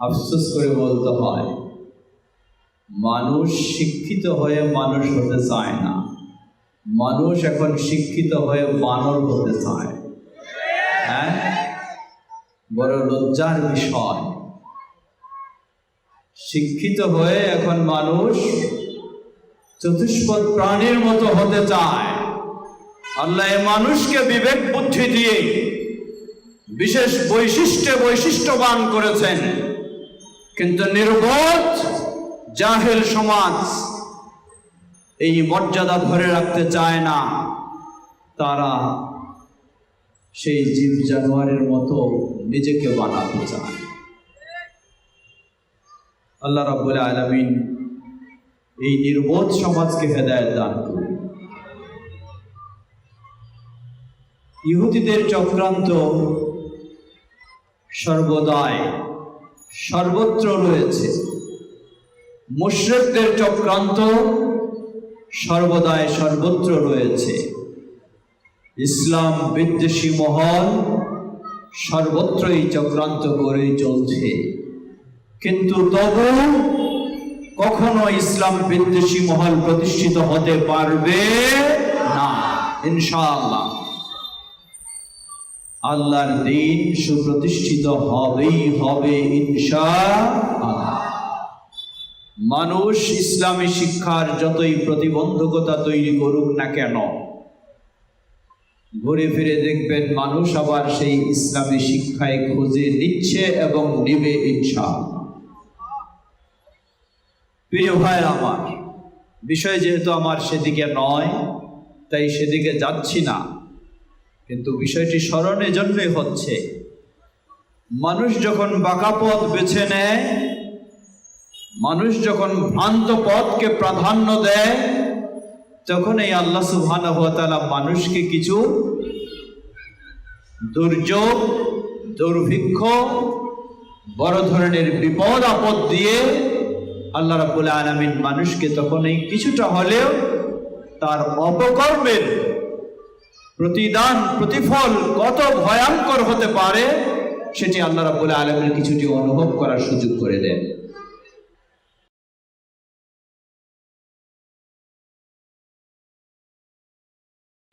আফসোস করে বলতে হয়, মানুষ শিক্ষিত হয়ে মানুষ হতে চায় না। মানুষ এখন শিক্ষিত হয়ে বানর হতে চায়। হ্যাঁ? বড় লজ্জার বিষয়। শিক্ষিত হয়ে এখন মানুষ চতুষ্পদ প্রাণীর মতো হতে চায়। আল্লাহ মানুষকে বিবেক বুদ্ধি দিয়ে বিশেষ বৈশিষ্ট্যে বৈশিষ্ট্যবান করেছেন। কিন্তু নির্বোধ জাহেল সমাজ এই মর্যাদা ধরে রাখতে চায় না। তারা সেই জীব জানোয়ারের মতো নিজেকে বানাতে চায়। আল্লাহ রাব্বুল আলামিন এই নির্বোধ সমাজকে হেদায়েত দান করুন। ইহুদিদের চক্রান্ত সর্বদাই সর্বত্র রয়েছে। মুশ্রিকদের চক্রান্ত সর্বদাই সর্বত্র রয়েছে। ইসলাম বিদ্বেষী মহল সর্বত্রই চক্রান্ত করেই চলছে। কিন্তু তবু কখনো ইসলাম বিদ্বেষী মহল প্রতিষ্ঠিত হতে পারবে না, ইনশাআল্লাহ। আল্লাহর দিন সুপ্রতিষ্ঠিত হবেই হবে ইনশা মানুষ ইসলামী শিক্ষার যতই প্রতিবন্ধকতা তৈরি করুক না কেন, ঘুরে ফিরে দেখবেন মানুষ আবার সেই ইসলামী শিক্ষায় খুঁজে নিচ্ছে এবং নিবে ইনশা প্রিয় ভাই আমার, বিষয় যেহেতু আমার সেদিকে নয়, তাই সেদিকে যাচ্ছি না। কিন্তু বিষয়টি স্মরণে জন্যই হচ্ছে। মানুষ যখন বাঁকা পথ বেছে নেয়, মানুষ যখন ভ্রান্ত পথকে প্রাধান্য দেয়, তখন এই আল্লাহ তাআলা মানুষকে কিছু দুর্যোগ, দুর্ভিক্ষ, বড় ধরনের বিপদ, আপদ দিয়ে আল্লাহ রাব্বুল আলামিন মানুষকে তখন এই কিছুটা হলেও তার অপকর্মের প্রতিদান, প্রতিফল কত ভয়ঙ্কর হতে পারে, সেটি আল্লাহ রাবুল আলমের কিছুটি অনুভব করার সুযোগ করে দেন।